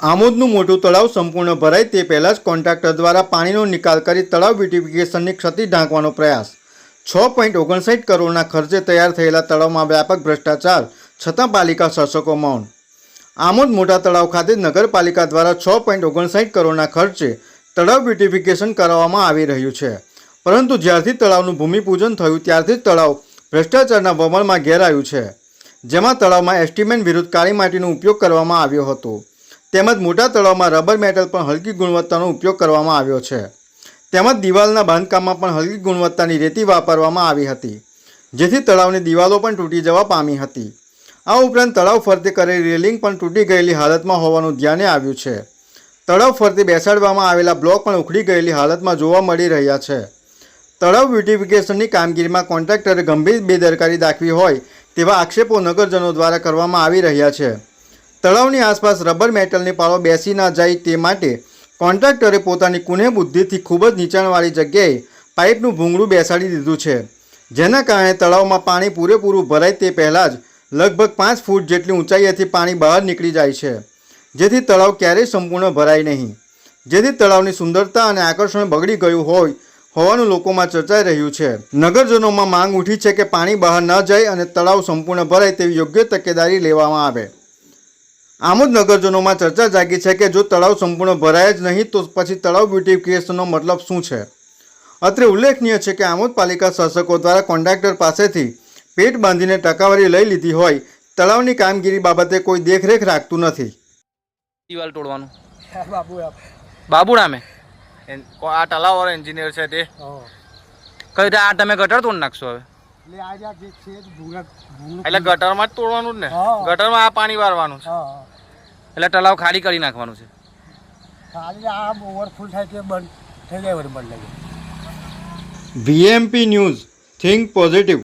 આમોદનું મોટું તળાવ સંપૂર્ણ ભરાય તે પહેલાં જ કોન્ટ્રાક્ટર દ્વારા પાણીનો નિકાલ કરી તળાવ બ્યુટિફિકેશનની ક્ષતિ ઢાંકવાનો પ્રયાસ. છ પોઈન્ટ ઓગણસાઠ કરોડના ખર્ચે તૈયાર થયેલા તળાવમાં વ્યાપક ભ્રષ્ટાચાર, છતાં પાલિકા શાસકો મૌન. આમોદ મોટા તળાવ ખાતે નગરપાલિકા દ્વારા છ પોઈન્ટ ઓગણસાઠ કરોડના ખર્ચે તળાવ બ્યુટિફિકેશન કરાવવામાં આવી રહ્યું છે. પરંતુ જ્યારથી તળાવનું ભૂમિપૂજન થયું, ત્યારથી જ તળાવ ભ્રષ્ટાચારના વમળમાં ઘેરાયું છે, જેમાં તળાવમાં એસ્ટિમેટ વિરુદ્ધ કાળી માટીનો ઉપયોગ કરવામાં આવ્યો હતો. તેમજ મોટા તળાવમાં રબર મેટલ પણ હલકી ગુણવત્તાનો ઉપયોગ કરવામાં આવ્યો છે. તેમજ દિવાલના બાંધકામમાં પણ હલકી ગુણવત્તાની રેતી વાપરવામાં આવી હતી. જેથી તળાવની દિવાલો પણ તૂટી જવા પામી હતી. આ ઉપરાંત તળાવ ફરતે કરેલી રેલિંગ પણ તૂટી ગયેલી હાલતમાં હોવાનું ધ્યાને આવ્યું છે. તળાવ ફરતે બેસાડવામાં આવેલા બ્લોક પણ ઉખડી ગયેલી હાલતમાં જોવા મળી રહ્યા છે. તળાવ બ્યુટિફિકેશનની કામગીરીમાં કોન્ટ્રાક્ટરે ગંભીર બેદરકારી દાખવી હોય તેવા આક્ષેપો નગરજનો દ્વારા કરવામાં આવી રહ્યા છે. તળાવની આસપાસ રબર મેટલની પાળો બેસી ન જાય તે માટે કોન્ટ્રાક્ટરે પોતાની કુને બુદ્ધિથી ખૂબ જ નીચાણવાળી જગ્યાએ પાઇપનું ભૂંગળું બેસાડી દીધું છે. જેના કારણે તળાવમાં પાણી પૂરેપૂરું ભરાય તે પહેલાં જ લગભગ પાંચ ફૂટ જેટલી ઊંચાઈએથી પાણી બહાર નીકળી જાય છે. જેથી તળાવ ક્યારેય સંપૂર્ણ ભરાય નહીં. જેથી તળાવની સુંદરતા અને આકર્ષણ બગડી ગયું હોય હોવાનું લોકોમાં ચર્ચાઈ રહ્યું છે. નગરજનોમાં માંગ ઉઠી છે કે પાણી બહાર ન જાય અને તળાવ સંપૂર્ણ ભરાય તેવી યોગ્ય તકેદારી લેવામાં આવે. આમોદ નગરજનોમાં ચર્ચા જાગી છે કે જો તળાવ સંપૂર્ણ ભરાય જ નહીં તો પછી તળાવ બ્યુટિફિકેશનનો મતલબ શું છે? અત્રે ઉલ્લેખનીય છે કે આમોદ પાલિકા શાસકો દ્વારા કોન્ટ્રાક્ટર પાસેથી પેટ બાંધીને ટકાવારી લઈ લીધી હોય તળાવની કામગીરી બાબતે કોઈ દેખરેખ રાખતું નથી. દિવાલ તોડવાનું. બાબુ આપ. બાબુ નામે? આ તળાવ એન્જિનિયર છે તે. કઈ રીતે આ તમે ગટર તોડ નાખશો હવે? એટલે આજે આ જે છે એ એટલે ગટરમાં જ તોડવાનું જ ને? ગટરમાં આ પાણી વારવાનું છે. એટલે તલાવ ખાલી કરી નાખવાનું છે? ખાલી આ ઓવરફુલ થાય તે બંધ થઈ જાય બંધ લાગે વીએમપી ન્યૂઝ થિંક પોઝિટિવ